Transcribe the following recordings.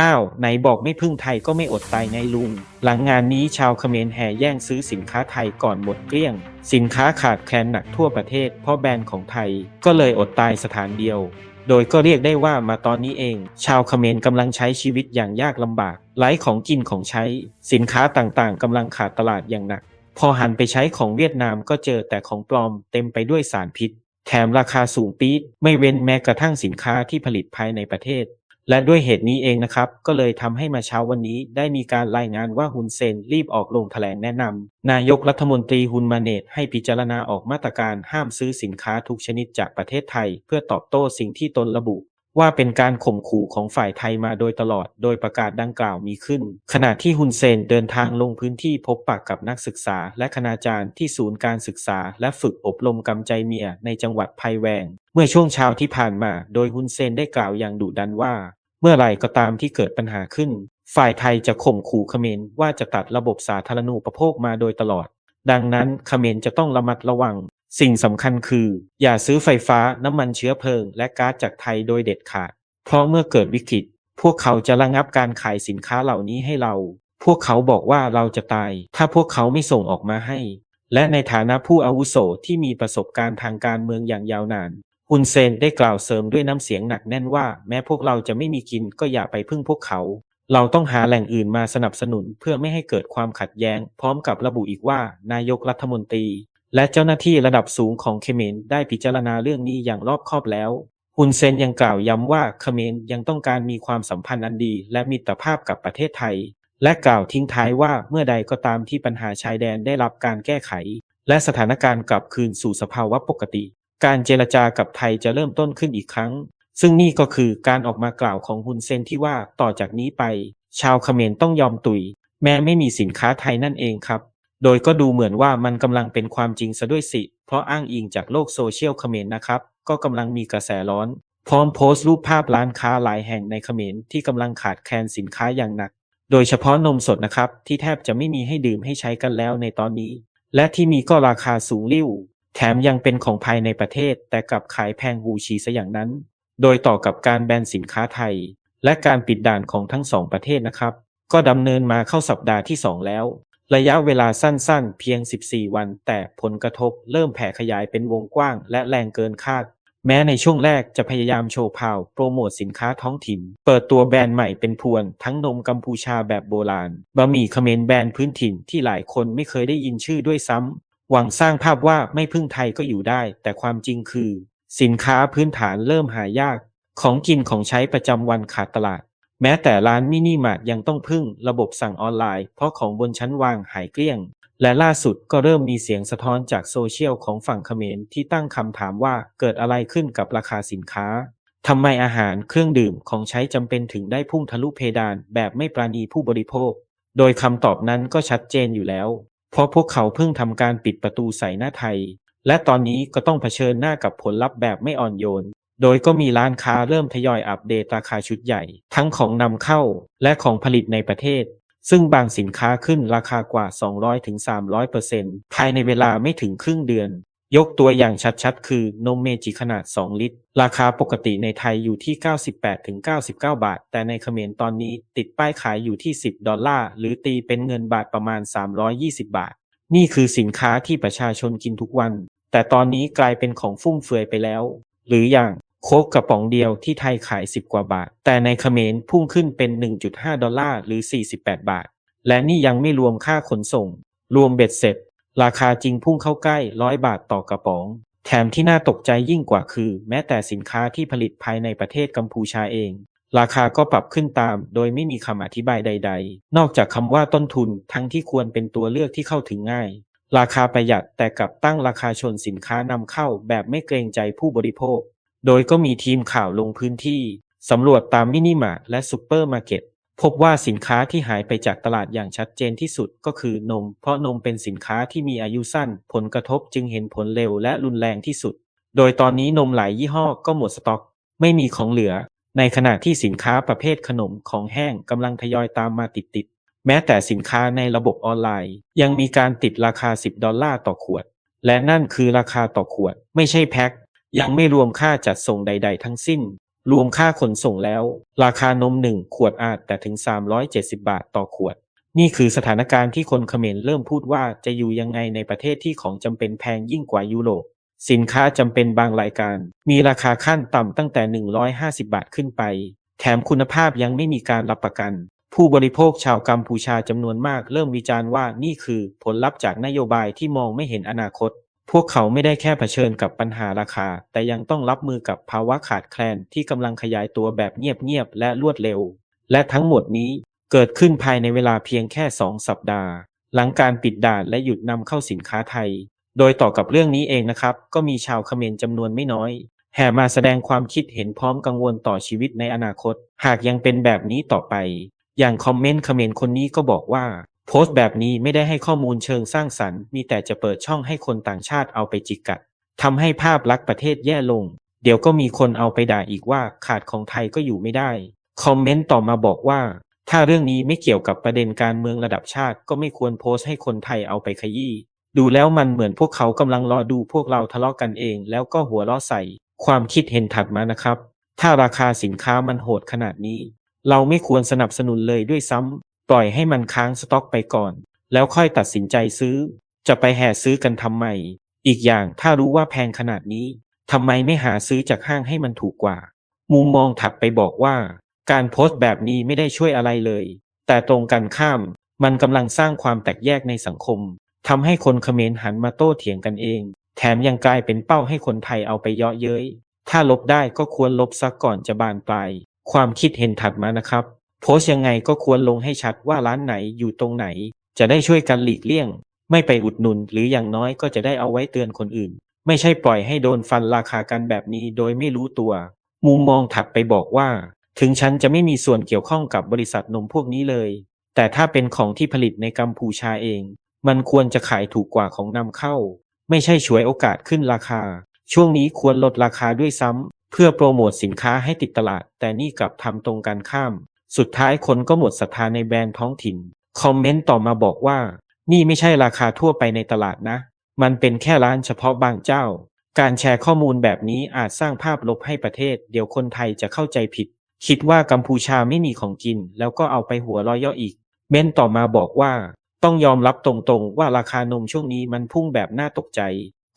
อ้าว ไหนบอกไม่พึ่งไทยก็ไม่อดตายไงลุง หลังงานนี้ชาวเขมรแห่แย่งซื้อสินค้าไทยก่อนหมดเกลี้ยง สินค้าขาดแคลนหนักทั่วประเทศ เพราะแบรนด์ของไทยก็เลยอดตายสถานเดียว โดยก็เรียกได้ว่ามาตอนนี้เอง ชาวเขมรกำลังใช้ชีวิตอย่างยากลำบากไร้ของกินของใช้ สินค้าต่างๆกำลังขาดตลาดอย่างหนัก พอหันไปใช้ของเวียดนามก็เจอแต่ของปลอมเต็มไปด้วยสารพิษ แถมราคาสูงปี๊ดไม่เว้นแม้กระทั่งสินค้าที่ผลิตภายในประเทศ และด้วยเหตุนี้เองนะครับ ก็เลยทำให้มาเช้าวันนี้ ได้มีการรายงานว่าฮุนเซนรีบออกลงแถลงแนะนำนายกรัฐมนตรีฮุนมาเนตให้พิจารณาออกมาตรการห้ามซื้อสินค้าทุกชนิดจากประเทศไทย เพื่อตอบโต้สิ่งที่ตนระบุว่าเป็นการข่มขู่ของฝ่ายไทยมาโดยตลอด โดยประกาศดังกล่าวมีขึ้น ขณะที่ฮุนเซนเดินทางลงพื้นที่พบปะกับนักศึกษา และคณาจารย์ที่ศูนย์การศึกษา และฝึกอบรมกำใจเมียในจังหวัดไพแวง เมื่อช่วงเช้าที่ผ่านมา โดยฮุนเซนได้กล่าวอย่างดุดันว่า เมื่อไหร่ก็ตามที่เกิดปัญหาขึ้น ฝ่ายไทยจะข่มขู่เขมรว่าจะตัดระบบสาธารณูปโภคมาโดยตลอด ดังนั้นเขมรจะต้องระมัดระวัง สิ่งสำคัญคือ อย่าซื้อไฟฟ้าน้ำมันเชื้อเพลิง และก๊าซจากไทยโดยเด็ดขาด เพราะเมื่อเกิดวิกฤต พวกเขาจะระงับการขายสินค้าเหล่านี้ให้เรา พวกเขาบอกว่าเราจะตาย ถ้าพวกเขาไม่ส่งออกมาให้ และในฐานะผู้อาวุโสที่มีประสบการณ์ทางการเมืองอย่างยาวนาน ฮุนเซนได้กล่าวเสริมด้วยน้ำเสียงหนักแน่นว่า แม้พวกเราจะไม่มีกินก็อย่าไปพึ่งพวกเขา เราต้องหาแหล่งอื่นมาสนับสนุนเพื่อไม่ให้เกิดความขัดแย้ง พร้อมกับระบุอีกว่า นายกรัฐมนตรี และเจ้าหน้าที่ระดับสูงของเขมรได้พิจารณาเรื่องนี้อย่างรอบคอบแล้วฮุนเซนยังกล่าวย้ำว่าเขมรยังต้องการมีความสัมพันธ์อันดี และมิตรภาพกับประเทศไทย และกล่าวทิ้งท้ายว่าเมื่อใดก็ตามที่ปัญหาชายแดนได้รับการแก้ไข และสถานการณ์กลับคืนสู่สภาวะปกติ การเจรจากับไทยจะเริ่มต้นขึ้นอีกครั้ง ซึ่งนี่ก็คือการออกมากล่าวของฮุนเซนที่ว่าต่อจากนี้ไป ชาวเขมรต้องยอมตุย แม้ไม่มีสินค้าไทยนั่นเองครับ โดยก็ดูเหมือนว่ามันกำลังเป็นความจริงซะด้วยสิ เพราะอ้างอิงจากโลกโซเชียลเขมรนะครับ ก็กำลังมีกระแสร้อน พร้อมโพสต์รูปภาพร้านค้าหลายแห่งในเขมรที่กำลังขาดแคลนสินค้าอย่างหนัก โดยเฉพาะนมสดนะครับที่แทบจะไม่มีให้ดื่มให้ใช้กันแล้วในตอนนี้ และที่มีก็ราคาสูงลิ่ว แถมยังเป็นของภายในประเทศ แต่กลับขายแพงหูฉีซะอย่างนั้น โดยต่อกับการแบนสินค้าไทย และการปิดด่านของทั้งสองประเทศนะครับ ก็ดำเนินมาเข้าสัปดาห์ที่ 2 แล้ว ระยะเวลาสั้นๆ เพียง 14 วัน แต่ผลกระทบเริ่มแผ่ขยายเป็นวงกว้าง และแรงเกินคาด แม้ในช่วงแรกจะพยายามโชว์พาวโปรโมทสินค้าท้องถิ่น เปิดตัวแบรนด์ใหม่เป็นพวน ทั้งนมกัมพูชาแบบโบราณบะหมี่เขมรแบรนด์พื้นถิ่นที่หลายคนไม่เคยได้ยินชื่อด้วยซ้ำ หวังสร้างภาพว่าไม่พึ่งไทยก็อยู่ได้ แต่ความจริงคือ สินค้าพื้นฐานเริ่มหายาก ของกินของใช้ประจำวันขาดตลาด แม้แต่ร้านมินิมาร์ทยังต้องพึ่งระบบสั่งออนไลน์ เพราะของบนชั้นวางหายเกลี้ยง และล่าสุดก็เริ่มมีเสียงสะท้อนจากโซเชียลของฝั่งเขมรที่ตั้งคำถามว่าเกิดอะไรขึ้นกับราคาสินค้าทำไมอาหารเครื่องดื่มของใช้จำเป็นถึงได้พุ่งทะลุเพดานแบบไม่ปราณีผู้บริโภค โดยคำตอบนั้นก็ชัดเจนอยู่แล้ว เพราะพวกเขาเพิ่งทำการปิดประตูใส่หน้าไทย และตอนนี้ก็ต้องเผชิญหน้ากับผลลัพธ์แบบไม่อ่อนโยน โดยก็มีร้านค้าเริ่มทยอยอัปเดตราคาชุดใหญ่ ทั้งของนำเข้าและของผลิตในประเทศ ซึ่งบางสินค้าขึ้นราคากว่า 200-300%ภายในเวลาไม่ถึงครึ่งเดือน ยกตัวอย่างชัดๆ คือนมเมจิขนาด 2 ลิตร ราคาปกติในไทยอยู่ที่ 98-99 บาท แต่ในเขมรตอนนี้ติดป้ายขายอยู่ที่ 10 ดอลลาร์ หรือตีเป็นเงินบาทประมาณ 320 บาท นี่คือสินค้าที่ประชาชนกินทุกวัน แต่ตอนนี้กลายเป็นของฟุ่มเฟือยไปแล้ว หรืออย่างโค้กกระป๋องเดียวที่ไทยขาย 10 กว่าบาท แต่ในเขมรพุ่งขึ้นเป็น 1.5 ดอลลาร์ หรือ 48 บาท และนี่ยังไม่รวมค่าขนส่ง รวมเบ็ดเสร็จ ราคาจริงพุ่งเข้าใกล้ร้อยบาทต่อกระป๋อง แถมที่น่าตกใจยิ่งกว่าคือ แม้แต่สินค้าที่ผลิตภายในประเทศกัมพูชาเอง ราคาก็ปรับขึ้นตาม โดยไม่มีคำอธิบายใด ๆ นอกจากคำว่าต้นทุนทั้งที่ควรเป็นตัวเลือกที่เข้าถึงง่าย ราคาประหยัดแต่กลับตั้งราคาชนสินค้านำเข้าแบบไม่เกรงใจผู้บริโภค โดยก็มีทีมข่าวลงพื้นที่สำรวจตามมินิมาร์ทและซูเปอร์มาร์เก็ต พบว่าสินค้าที่หายไปจากตลาดอย่างชัดเจนที่สุดก็คือนม เพราะนมเป็นสินค้าที่มีอายุสั้น ผลกระทบจึงเห็นผลเร็วและรุนแรงที่สุด โดยตอนนี้นมหลายยี่ห้อก็หมดสต็อก ไม่มีของเหลือ ในขณะที่สินค้าประเภทขนมของแห้งกำลังทยอยตามมาติดๆ แม้แต่สินค้าในระบบออนไลน์ ยังมีการติดราคา 10 ดอลลาร์ต่อขวด และนั่นคือราคาต่อขวด ไม่ใช่แพ็ค ยังไม่รวมค่าจัดส่งใด ๆ ทั้งสิ้น รวมค่าขนส่งแล้ว ราคานมหนึ่งขวดอาจแต่ถึง 370 บาทต่อขวด นี่คือสถานการณ์ที่คนเขมรเริ่มพูดว่าจะอยู่ยังไงในประเทศที่ของจำเป็นแพงยิ่งกว่ายุโรปสินค้าจำเป็นบางรายการ มีราคาขั้นต่ำตั้งแต่ 150 บาทขึ้นไป แถมคุณภาพยังไม่มีการรับประกัน ผู้บริโภคชาวกัมพูชาจำนวนมากเริ่มวิจารณ์ว่านี่คือผลลัพธ์จากนโยบายที่มองไม่เห็นอนาคต พวกเขาไม่ได้แค่เผชิญกับปัญหาราคา แต่ยังต้องรับมือกับภาวะขาดแคลนที่กำลังขยายตัวแบบเงียบๆและรวดเร็ว และทั้งหมดนี้เกิดขึ้นภายในเวลาเพียงแค่ 2 สัปดาห์ หลังการปิดด่านและหยุดนำเข้าสินค้าไทย โดยต่อกับเรื่องนี้เองนะครับ ก็มีชาวเขมรจำนวนไม่น้อย แห่มาแสดงความคิดเห็นพร้อมกังวลต่อชีวิตในอนาคต หากยังเป็นแบบนี้ต่อไป อย่างคอมเมนต์เขมรคนนี้ก็บอกว่า โพสต์แบบนี้ไม่ได้ให้ข้อมูลเชิงสร้างสรรค์ มีแต่จะเปิดช่องให้คนต่างชาติเอาไปจิกกัดทำให้ภาพลักษณ์ประเทศแย่ลง เดี๋ยวก็มีคนเอาไปด่าอีกว่าขาดของไทยก็อยู่ไม่ได้ คอมเมนต์ต่อมาบอกว่า ถ้าเรื่องนี้ไม่เกี่ยวกับประเด็นการเมืองระดับชาติก็ไม่ควรโพสต์ให้คนไทยเอาไปขยี้ ดูแล้วมันเหมือนพวกเขากำลังรอดูพวกเราทะเลาะกันเอง แล้วก็หัวเราะใส่ ความคิดเห็นถัดมานะครับ ถ้าราคาสินค้ามันโหดขนาดนี้ เราไม่ควรสนับสนุนเลยด้วยซ้ำ ปล่อยให้มันค้างสต็อกไปก่อน แล้วค่อยตัดสินใจซื้อ จะไปแห่ซื้อกันทำไม อีกอย่างถ้ารู้ว่าแพงขนาดนี้ทำไมไม่หาซื้อจากห้างให้มันถูกกว่า มุมมองถัดไปบอกว่า การโพสต์แบบนี้ไม่ได้ช่วยอะไรเลย แต่ตรงกันข้าม มันกำลังสร้างความแตกแยกในสังคมทำให้คนเขมรหันมาโต้เถียงกันเอง แถมยังกลายเป็นเป้าให้คนไทยเอาไปเยาะเย้ยถ้าลบได้ก็ควรลบซะก่อนจะบานปลาย ความคิดเห็นถัดมานะครับ โพสต์ยังไงก็ควรลงให้ชัดว่าร้านไหนอยู่ตรงไหน จะได้ช่วยกันหลีกเลี่ยง ไม่ไปอุดหนุน หรืออย่างน้อยก็จะได้เอาไว้เตือนคนอื่น ไม่ใช่ปล่อยให้โดนฟันราคากันแบบนี้โดยไม่รู้ตัว มุมมองถัดไปบอกว่า ถึงฉันจะไม่มีส่วนเกี่ยวข้องกับบริษัทนมพวกนี้เลย แต่ถ้าเป็นของที่ผลิตในกัมพูชาเอง มันควรจะขายถูกกว่าของนำเข้า ไม่ใช่ฉวยโอกาสขึ้นราคา ช่วงนี้ควรลดราคาด้วยซ้ำเพื่อโปรโมทสินค้าให้ติดตลาด แต่นี่กลับทำตรงกันข้าม สุดท้ายคนก็หมดศรัทธาในแบรนด์ท้องถิ่น คอมเมนต์ต่อมาบอกว่า นี่ไม่ใช่ราคาทั่วไปในตลาดนะ มันเป็นแค่ร้านเฉพาะบางเจ้า การแชร์ข้อมูลแบบนี้อาจสร้างภาพลบให้ประเทศ เดี๋ยวคนไทยจะเข้าใจผิด คิดว่ากัมพูชาไม่มีของกิน แล้วก็เอาไปหัวร้อยย่ออีก เม้นต่อมาบอกว่า ต้องยอมรับตรงๆ ว่าราคานมช่วงนี้มันพุ่งแบบน่าตกใจ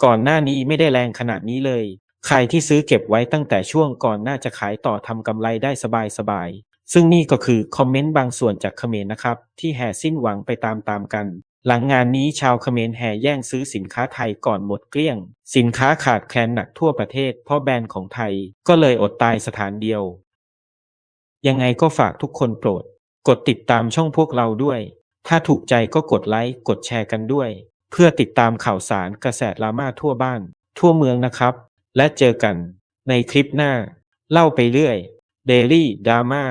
ก่อนหน้านี้ไม่ได้แรงขนาดนี้เลย ใครที่ซื้อเก็บไว้ตั้งแต่ช่วงก่อนน่าจะขายต่อทำกำไรได้สบายๆ ซึ่งนี่ก็คือคอมเมนต์บางส่วนจากเขมรนะครับ ที่แห่สิ้นหวังไปตามๆกัน หลังงานนี้ชาวเขมรแห่แย่งซื้อสินค้าไทยก่อนหมดเกลี้ยง สินค้าขาดแคลนหนักทั่วประเทศเพราะแบรนด์ของไทยก็เลยอดตายสถานเดียว ยังไงก็ฝากทุกคนโปรด กดติดตามช่องพวกเราด้วย ถ้าถูกใจก็กดไลค์กดแชร์กันด้วย เพื่อติดตามข่าวสารกระแสดราม่าทั่วบ้าน ทั่วเมืองนะครับ และเจอกันในคลิปหน้า เล่าไปเรื่อย Daily Drama